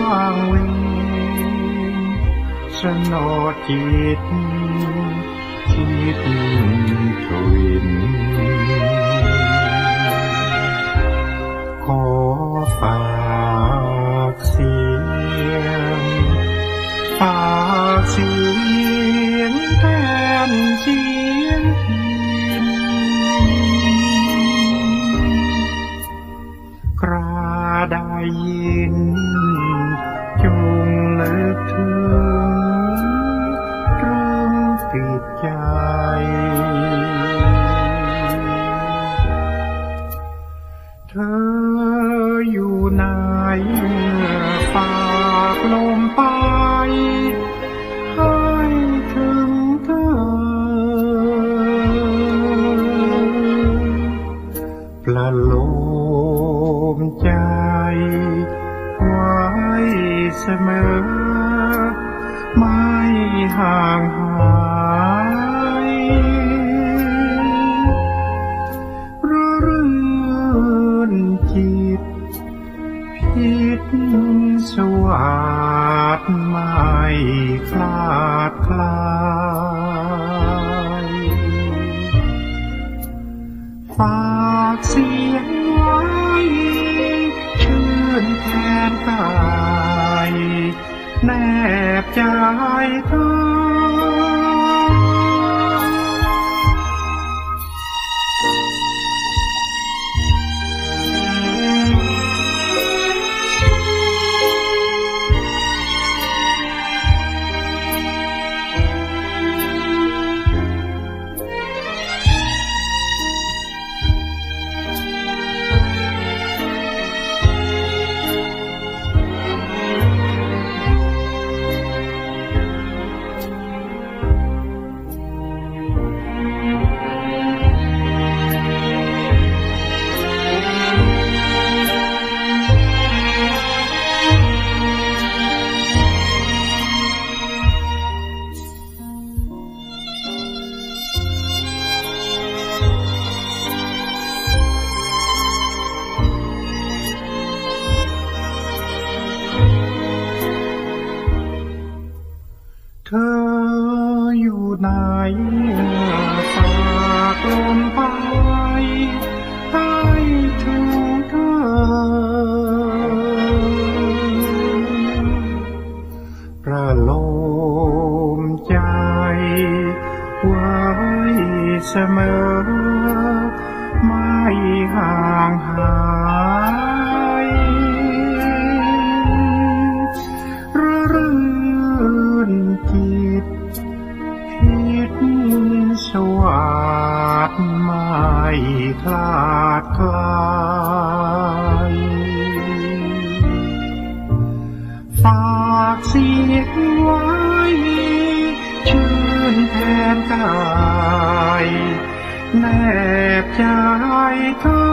ว่างเวงสนอจิตคิดทวิน ประโลมใจไว้เสมอ ไม่ห่างหายระรื่นจิต พิษสวัสดไม่คลาดคลา นแทนกายแนบใจเธ ไหนฝากลมไปให้ถึงเธอประโลมใจไว้เสมอ ไม่ห่างหาย ไม่คลาดคลายฝากเสียงไว้ชื่นแทนกายแนบใจเธอ